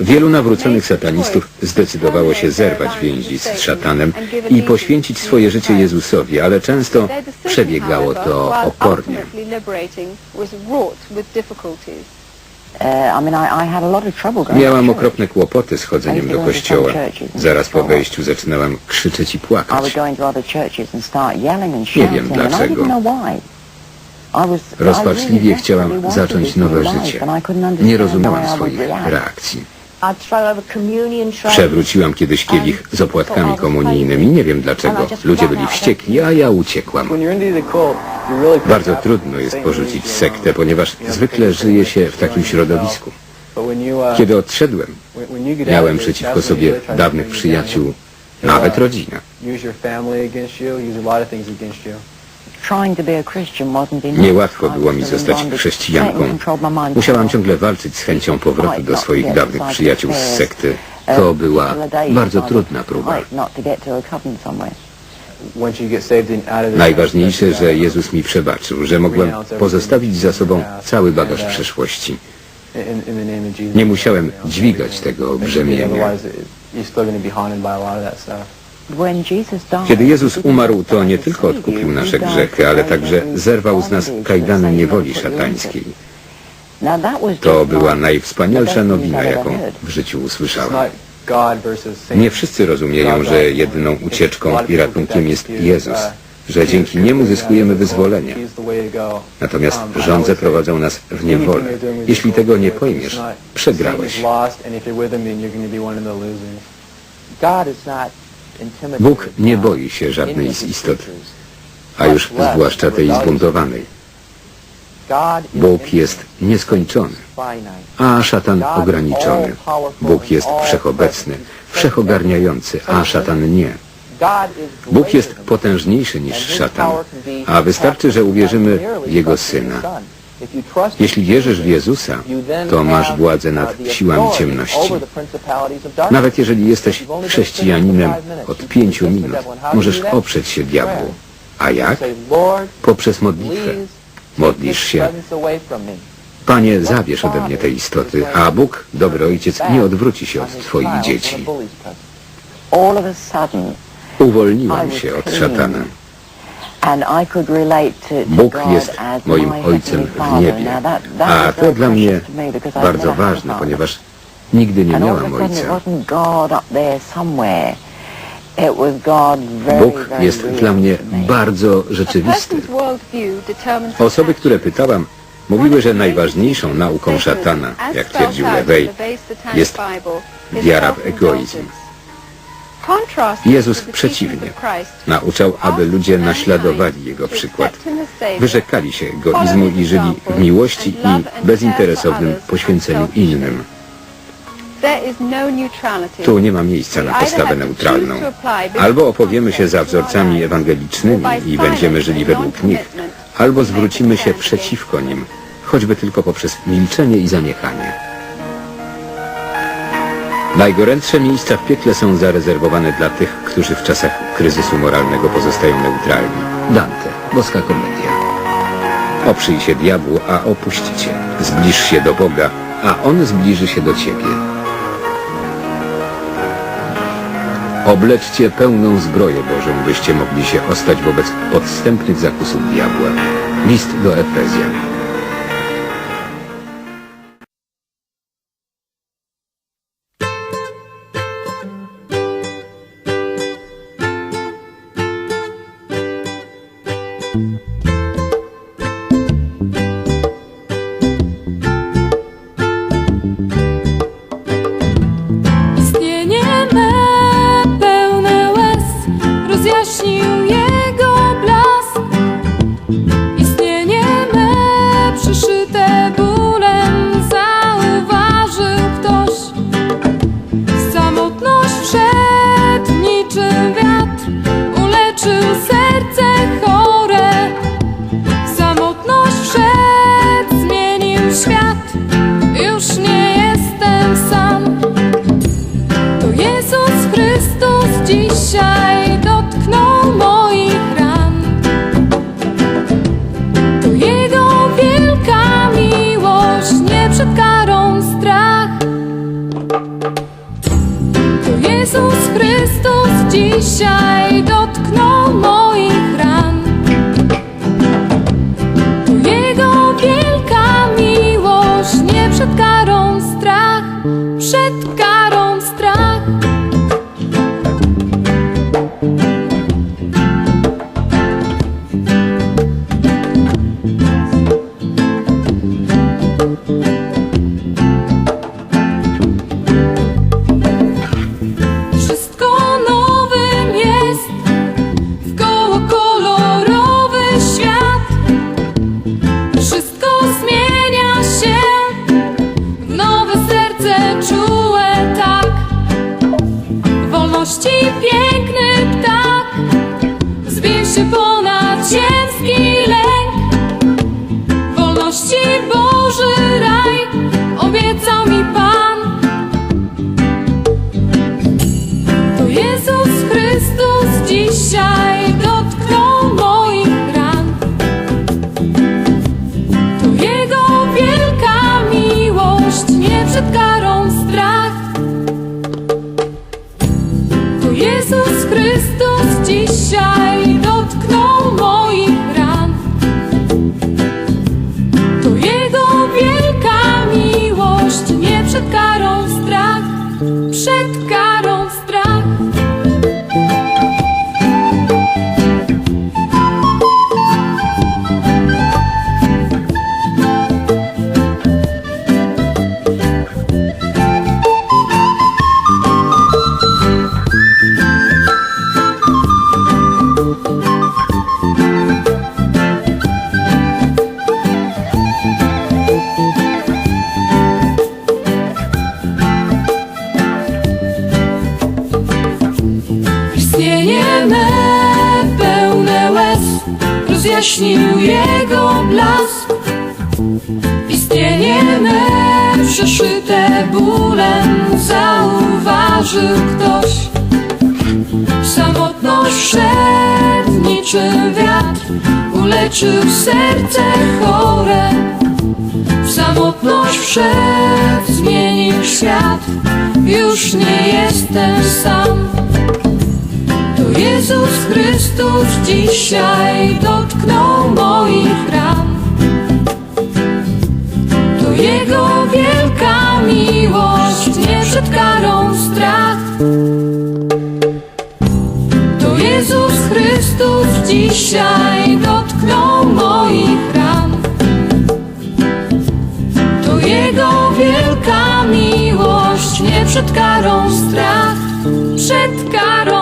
Wielu nawróconych satanistów zdecydowało się zerwać więzi z szatanem i poświęcić swoje życie Jezusowi, ale często przebiegało to opornie. Miałam okropne kłopoty z chodzeniem do kościoła. Zaraz po wejściu zaczynałam krzyczeć i płakać. Nie wiem dlaczego. Rozpaczliwie chciałam zacząć nowe życie. Nie rozumiałam swoich reakcji. Przewróciłam kiedyś kielich z opłatkami komunijnymi. Nie wiem dlaczego. Ludzie byli wściekli, a ja uciekłam. Bardzo trudno jest porzucić sektę, ponieważ zwykle żyje się w takim środowisku. Kiedy odszedłem, miałem przeciwko sobie dawnych przyjaciół, nawet rodzinę. Niełatwo było mi zostać chrześcijanką. Musiałam ciągle walczyć z chęcią powrotu do swoich dawnych przyjaciół z sekty. To była bardzo trudna próba. Najważniejsze, że Jezus mi przebaczył, że mogłem pozostawić za sobą cały bagaż przeszłości. Nie musiałem dźwigać tego brzemienia. Kiedy Jezus umarł, to nie tylko odkupił nasze grzechy, ale także zerwał z nas kajdany niewoli szatańskiej. To była najwspanialsza nowina, jaką w życiu usłyszałem. Nie wszyscy rozumieją, że jedyną ucieczką i ratunkiem jest Jezus, że dzięki Niemu zyskujemy wyzwolenie. Natomiast żądze prowadzą nas w niewolę. Jeśli tego nie pojmiesz, przegrałeś. Bóg nie boi się żadnej z istot, a już zwłaszcza tej zbuntowanej. Bóg jest nieskończony, a szatan ograniczony. Bóg jest wszechobecny, wszechogarniający, a szatan nie. Bóg jest potężniejszy niż szatan, a wystarczy, że uwierzymy w Jego Syna. Jeśli wierzysz w Jezusa, to masz władzę nad siłami ciemności. Nawet jeżeli jesteś chrześcijaninem od pięciu minut, możesz oprzeć się diabłu. A jak? Poprzez modlitwę. Modlisz się, Panie, zabierz ode mnie te istoty, a Bóg, dobry ojciec, nie odwróci się od Twoich dzieci. Uwolniłam się od szatana. Bóg jest moim Ojcem w niebie, A to dla mnie bardzo ważne, ponieważ nigdy nie miałam ojca. Bóg jest dla mnie bardzo rzeczywisty. Osoby, które pytałam, mówiły, że najważniejszą nauką szatana, jak twierdził Lewej, jest wiara w egoizm. Jezus przeciwnie. Nauczał, aby ludzie naśladowali Jego przykład. Wyrzekali się egoizmu i żyli w miłości i bezinteresownym poświęceniu innym. Tu nie ma miejsca na postawę neutralną. Albo opowiemy się za wzorcami ewangelicznymi i będziemy żyli według nich, albo zwrócimy się przeciwko nim, choćby tylko poprzez milczenie i zaniechanie. Najgorętsze miejsca w piekle są zarezerwowane dla tych, którzy w czasach kryzysu moralnego pozostają neutralni. Dante, boska komedia. Oprzyj się diabłu, a opuści cię. Zbliż się do Boga, a On zbliży się do ciebie. Obleczcie pełną zbroję Bożą, byście mogli się ostać wobec podstępnych zakusów diabła. List do Efezjan. Istnienie Jezus Chrystus dzisiaj rozjaśnił jego blask. Istnienie me przeszyte bólem zauważył ktoś. Samotność szedł niczym wiatr, uleczył serce chore. W samotność wszedł, zmienił świat, już nie jestem sam. Jezus Chrystus dzisiaj dotknął moich ran. To Jego wielka miłość, nie przed karą strach. To Jezus Chrystus dzisiaj dotknął moich ran. To Jego wielka miłość, nie przed karą strach, przed karą